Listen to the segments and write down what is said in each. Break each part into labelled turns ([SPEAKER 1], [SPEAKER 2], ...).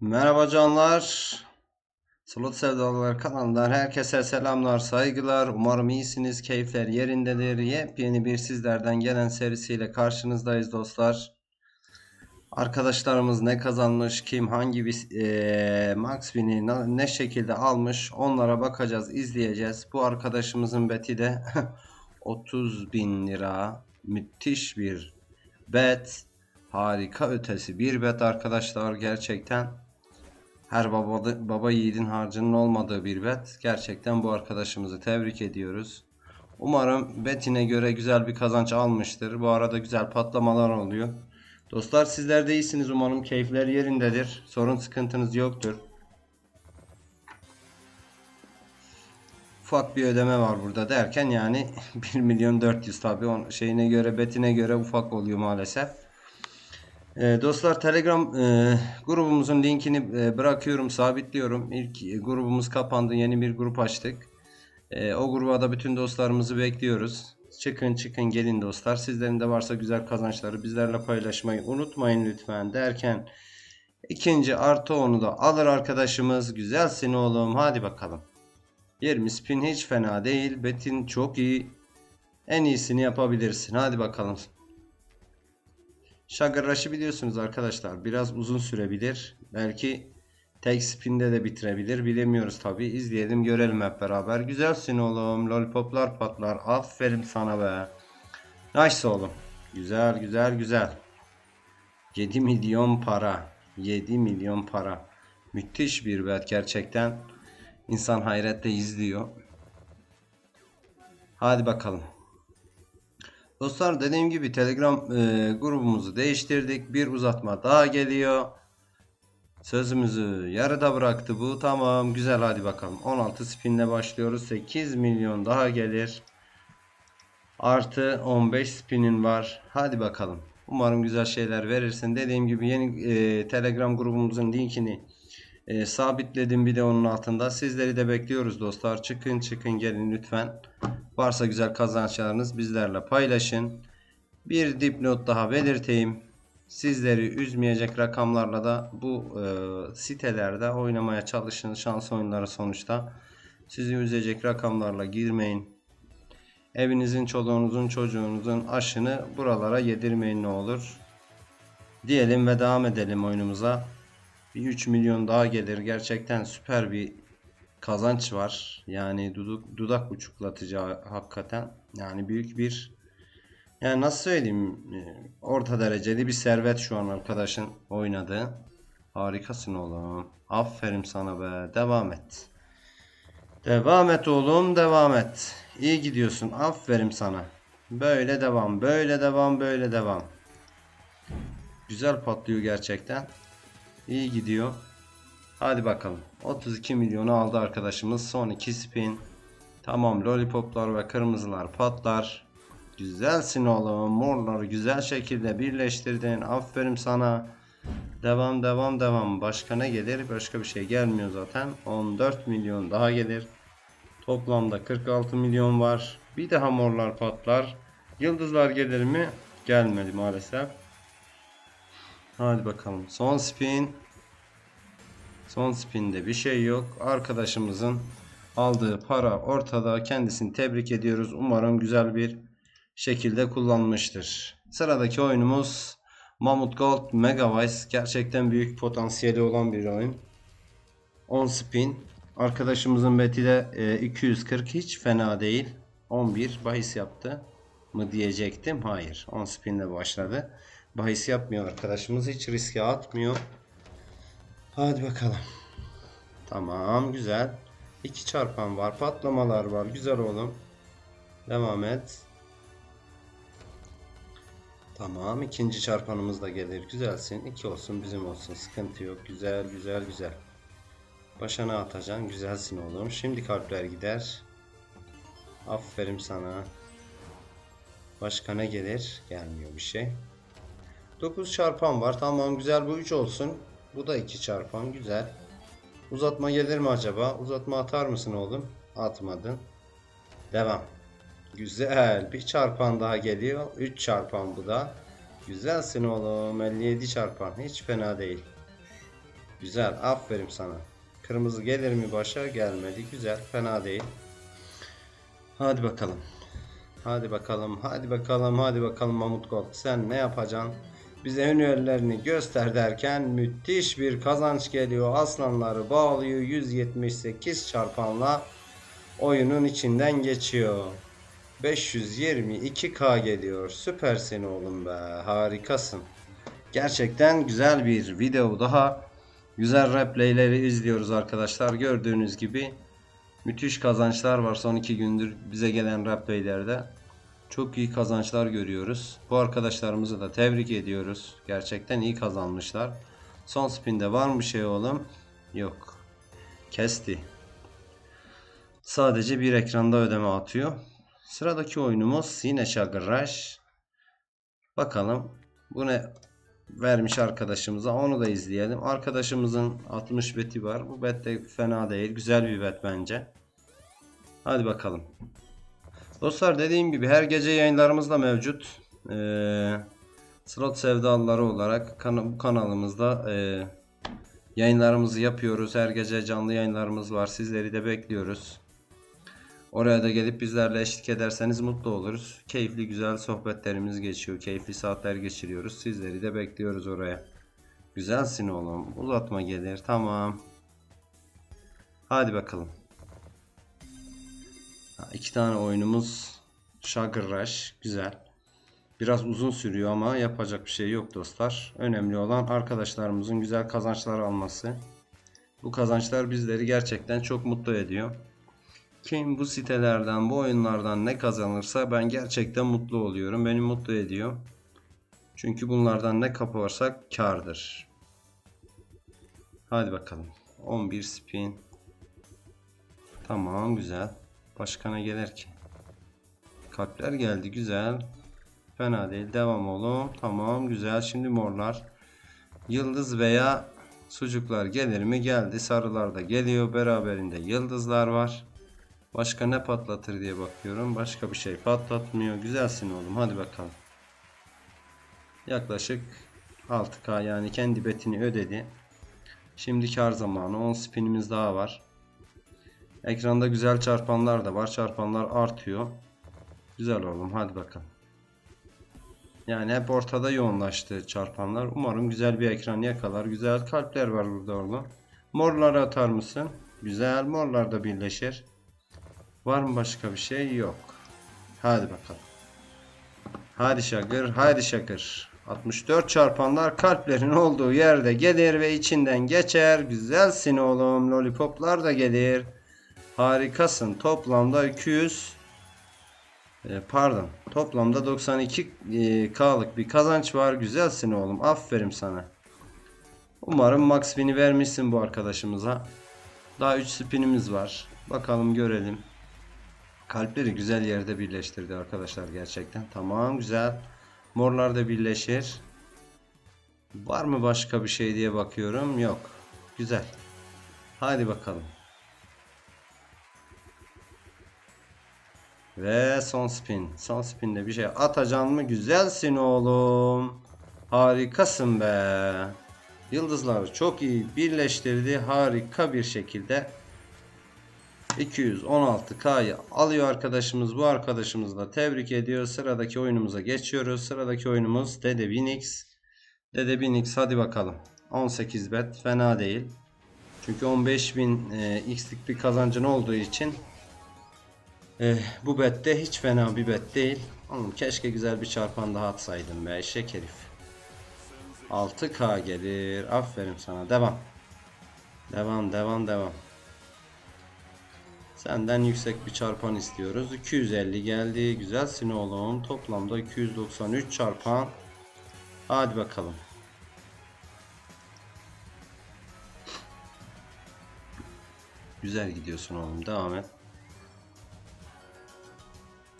[SPEAKER 1] Merhaba canlar. Slot Sevdalılar kanalından herkese selamlar, saygılar. Umarım iyisiniz, keyifler yerindedir. Yepyeni bir sizlerden gelen serisiyle karşınızdayız dostlar. Arkadaşlarımız ne kazanmış, kim hangi bir eee Max Win'i ne şekilde almış onlara bakacağız, izleyeceğiz. Bu arkadaşımızın beti de 30 bin lira. Müthiş bir bet. Harika ötesi bir bet arkadaşlar gerçekten. Her baba, baba yiğidin harcının olmadığı bir bet. Gerçekten bu arkadaşımızı tebrik ediyoruz. Umarım betine göre güzel bir kazanç almıştır. Bu arada güzel patlamalar oluyor. Dostlar sizler de iyisiniz. Umarım keyifler yerindedir. Sorun sıkıntınız yoktur. Ufak bir ödeme var burada derken yani 1 milyon 400 tabi şeyine göre betine göre ufak oluyor maalesef. Ee, dostlar Telegram e, grubumuzun linkini e, bırakıyorum, sabitliyorum. İlk e, grubumuz kapandı, yeni bir grup açtık. E, o gruba da bütün dostlarımızı bekliyoruz. Çıkın çıkın gelin dostlar. Sizlerin de varsa güzel kazançları bizlerle paylaşmayı unutmayın lütfen derken ikinci artı onu da alır arkadaşımız. Güzelsin oğlum hadi bakalım. 20 spin hiç fena değil. Betin çok iyi. En iyisini yapabilirsin. Hadi bakalım. Rush'ı biliyorsunuz arkadaşlar. Biraz uzun sürebilir. Belki tek spinde de bitirebilir. Bilemiyoruz tabi. İzleyelim görelim hep beraber. Güzelsin oğlum. Lollipoplar patlar. Aferin sana be. Nice oğlum. Güzel güzel güzel. 7 milyon para. 7 milyon para. Müthiş bir bet gerçekten. İnsan hayretle izliyor. Hadi bakalım. Dostlar dediğim gibi Telegram e, grubumuzu değiştirdik. Bir uzatma daha geliyor. Sözümüzü yarıda bıraktı bu. Tamam güzel hadi bakalım. 16 spinle başlıyoruz. 8 milyon daha gelir. Artı 15 spinin var. Hadi bakalım. Umarım güzel şeyler verirsin. Dediğim gibi yeni e, Telegram grubumuzun linkini e, sabitledim bir de onun altında. Sizleri de bekliyoruz dostlar. Çıkın çıkın gelin lütfen. Varsa güzel kazançlarınız bizlerle paylaşın. Bir dipnot daha belirteyim. Sizleri üzmeyecek rakamlarla da bu e, sitelerde oynamaya çalışın. Şans oyunları sonuçta. Sizi üzecek rakamlarla girmeyin. Evinizin, çoluğunuzun, çocuğunuzun aşını buralara yedirmeyin ne olur. Diyelim ve devam edelim oyunumuza. Bir 3 milyon daha gelir. Gerçekten süper bir kazanç var. Yani duduk, dudak uçuklatıcı ha- hakikaten. Yani büyük bir yani nasıl söyleyeyim e, orta dereceli bir servet şu an arkadaşın oynadığı. Harikasın oğlum. Aferin sana be. Devam et. Devam et oğlum devam et. İyi gidiyorsun. Aferin sana. Böyle devam. Böyle devam. Böyle devam. Güzel patlıyor gerçekten. İyi gidiyor. Hadi bakalım. 32 milyonu aldı arkadaşımız. Son 2 spin. Tamam lollipoplar ve kırmızılar patlar. Güzelsin oğlum. Morları güzel şekilde birleştirdin. Aferin sana. Devam devam devam. Başka ne gelir? Başka bir şey gelmiyor zaten. 14 milyon daha gelir. Toplamda 46 milyon var. Bir daha morlar patlar. Yıldızlar gelir mi? Gelmedi maalesef. Hadi bakalım. Son spin. Son spinde bir şey yok. Arkadaşımızın aldığı para ortada. Kendisini tebrik ediyoruz. Umarım güzel bir şekilde kullanmıştır. Sıradaki oyunumuz Mamut Gold Megavice. Gerçekten büyük potansiyeli olan bir oyun. 10 spin. Arkadaşımızın beti de e, 240 hiç fena değil. 11 bahis yaptı mı diyecektim. Hayır. 10 spinle başladı. Bahis yapmıyor arkadaşımız. Hiç riske atmıyor. Hadi bakalım. Tamam güzel. İki çarpan var. Patlamalar var. Güzel oğlum. Devam et. Tamam. ikinci çarpanımız da gelir. Güzelsin. İki olsun bizim olsun. Sıkıntı yok. Güzel güzel güzel. Başına atacaksın. Güzelsin oğlum. Şimdi kalpler gider. Aferin sana. Başka ne gelir? Gelmiyor bir şey. 9 çarpan var. Tamam güzel bu 3 olsun. Bu da 2 çarpan güzel. Uzatma gelir mi acaba? Uzatma atar mısın oğlum? Atmadın. Devam. Güzel. Bir çarpan daha geliyor. 3 çarpan bu da. Güzelsin oğlum. 57 çarpan. Hiç fena değil. Güzel. Aferin sana. Kırmızı gelir mi başa? Gelmedi. Güzel. Fena değil. Hadi bakalım. Hadi bakalım. Hadi bakalım. Hadi bakalım Mahmut Gold. Sen ne yapacaksın? Bize hünerlerini göster derken müthiş bir kazanç geliyor. Aslanları bağlıyor. 178 çarpanla oyunun içinden geçiyor. 522k geliyor. Süpersin oğlum be. Harikasın. Gerçekten güzel bir video daha. Güzel replayleri izliyoruz arkadaşlar. Gördüğünüz gibi müthiş kazançlar var son iki gündür bize gelen replaylerde. Çok iyi kazançlar görüyoruz. Bu arkadaşlarımızı da tebrik ediyoruz. Gerçekten iyi kazanmışlar. Son spinde var mı şey oğlum? Yok. Kesti. Sadece bir ekranda ödeme atıyor. Sıradaki oyunumuz yine Şagırraş. Bakalım bu ne vermiş arkadaşımıza onu da izleyelim. Arkadaşımızın 60 beti var. Bu bet de fena değil. Güzel bir bet bence. Hadi bakalım. Dostlar dediğim gibi her gece yayınlarımız da mevcut. Ee, slot sevdalıları olarak kana- bu kanalımızda e, yayınlarımızı yapıyoruz. Her gece canlı yayınlarımız var. Sizleri de bekliyoruz. Oraya da gelip bizlerle eşlik ederseniz mutlu oluruz. Keyifli güzel sohbetlerimiz geçiyor. Keyifli saatler geçiriyoruz. Sizleri de bekliyoruz oraya. Güzelsin oğlum. Uzatma gelir. Tamam. Hadi bakalım. Ha, iki tane oyunumuz Sugar Rush. Güzel. Biraz uzun sürüyor ama yapacak bir şey yok dostlar. Önemli olan arkadaşlarımızın güzel kazançlar alması. Bu kazançlar bizleri gerçekten çok mutlu ediyor. Kim bu sitelerden, bu oyunlardan ne kazanırsa ben gerçekten mutlu oluyorum. Beni mutlu ediyor. Çünkü bunlardan ne kaparsak kardır. Hadi bakalım. 11 spin. Tamam güzel. Başka ne gelir ki? Kalpler geldi güzel. Fena değil. Devam oğlum. Tamam güzel. Şimdi morlar. Yıldız veya sucuklar gelir mi? Geldi. Sarılar da geliyor. Beraberinde yıldızlar var. Başka ne patlatır diye bakıyorum. Başka bir şey patlatmıyor. Güzelsin oğlum. Hadi bakalım. Yaklaşık 6K yani kendi betini ödedi. Şimdi kar zamanı. 10 spinimiz daha var. Ekranda güzel çarpanlar da var. Çarpanlar artıyor. Güzel oğlum. Hadi bakalım. Yani hep ortada yoğunlaştı çarpanlar. Umarım güzel bir ekran yakalar. Güzel kalpler var burada oğlum. Morları atar mısın? Güzel. Morlar da birleşir. Var mı başka bir şey? Yok. Hadi bakalım. Hadi şakır, hadi şakır. 64 çarpanlar kalplerin olduğu yerde gelir ve içinden geçer. Güzelsin oğlum. Lollipoplar da gelir. Harikasın. Toplamda 200 e, pardon. Toplamda 92 e, bir kazanç var. Güzelsin oğlum. Aferin sana. Umarım max win'i vermişsin bu arkadaşımıza. Daha 3 spinimiz var. Bakalım görelim. Kalpleri güzel yerde birleştirdi arkadaşlar gerçekten. Tamam güzel. Morlar da birleşir. Var mı başka bir şey diye bakıyorum. Yok. Güzel. Hadi bakalım. Ve son spin. Son spinde bir şey atacaksın mı? Güzelsin oğlum. Harikasın be. Yıldızları çok iyi birleştirdi. Harika bir şekilde 216K'yı alıyor arkadaşımız. Bu arkadaşımızı da tebrik ediyor. Sıradaki oyunumuza geçiyoruz. Sıradaki oyunumuz Dede Binix. Dede Binix hadi bakalım. 18 bet fena değil. Çünkü 15.000 e, x'lik bir kazancın olduğu için e, bu bette hiç fena bir bet değil. Oğlum keşke güzel bir çarpan daha atsaydım be eşek herif. 6K gelir. Aferin sana. Devam. Devam devam devam. Senden yüksek bir çarpan istiyoruz. 250 geldi. Güzelsin oğlum. Toplamda 293 çarpan. Hadi bakalım. Güzel gidiyorsun oğlum. Devam et.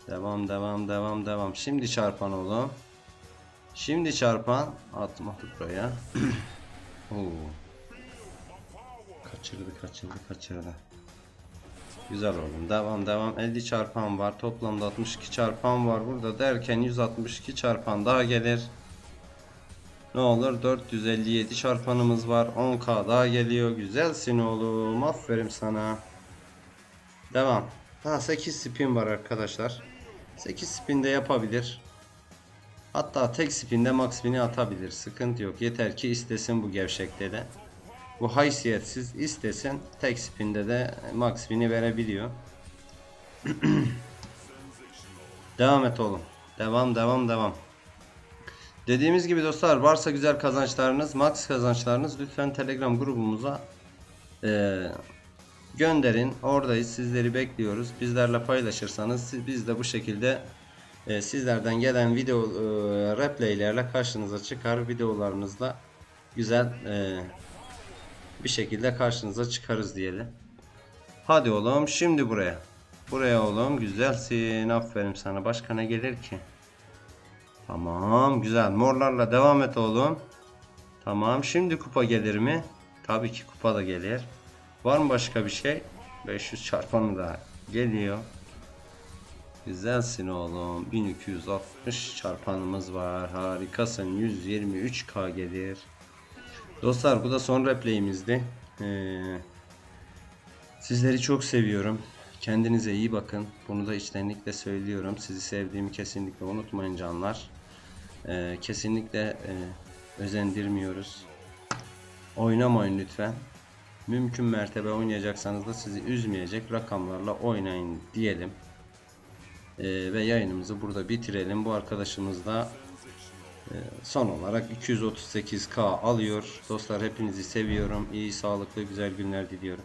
[SPEAKER 1] Devam devam devam devam. Şimdi çarpan oğlum. Şimdi çarpan. Atma buraya. Oo. Kaçırdı kaçırdı kaçırdı. Güzel oğlum. Devam devam. 50 çarpan var. Toplamda 62 çarpan var burada derken 162 çarpan daha gelir. Ne olur 457 çarpanımız var. 10k daha geliyor. Güzelsin oğlum. Aferin sana. Devam. Ha 8 spin var arkadaşlar. 8 spin de yapabilir. Hatta tek spinde max spin'i atabilir. Sıkıntı yok. Yeter ki istesin bu gevşekte de. Bu haysiyetsiz istesin. Tek spinde de max spin'i verebiliyor. devam et oğlum. Devam devam devam. Dediğimiz gibi dostlar varsa güzel kazançlarınız, max kazançlarınız lütfen Telegram grubumuza eee, gönderin. Oradayız. Sizleri bekliyoruz. Bizlerle paylaşırsanız biz de bu şekilde e, sizlerden gelen video e, replaylerle karşınıza çıkar. Videolarınızla güzel e, bir şekilde karşınıza çıkarız diyelim. Hadi oğlum şimdi buraya. Buraya oğlum güzelsin. Aferin sana. Başka ne gelir ki? Tamam güzel. Morlarla devam et oğlum. Tamam şimdi kupa gelir mi? Tabii ki kupa da gelir. Var mı başka bir şey? 500 çarpanı da geliyor. Güzelsin oğlum. 1260 çarpanımız var. Harikasın. 123k gelir. Dostlar bu da son replayimizdi. Ee, sizleri çok seviyorum. Kendinize iyi bakın. Bunu da içtenlikle söylüyorum. Sizi sevdiğimi kesinlikle unutmayın canlar. Ee, kesinlikle e, özendirmiyoruz. Oynamayın lütfen. Mümkün mertebe oynayacaksanız da sizi üzmeyecek rakamlarla oynayın diyelim. Ee, ve yayınımızı burada bitirelim. Bu arkadaşımız da e, son olarak 238k alıyor. Dostlar hepinizi seviyorum. İyi, sağlıklı, güzel günler diliyorum.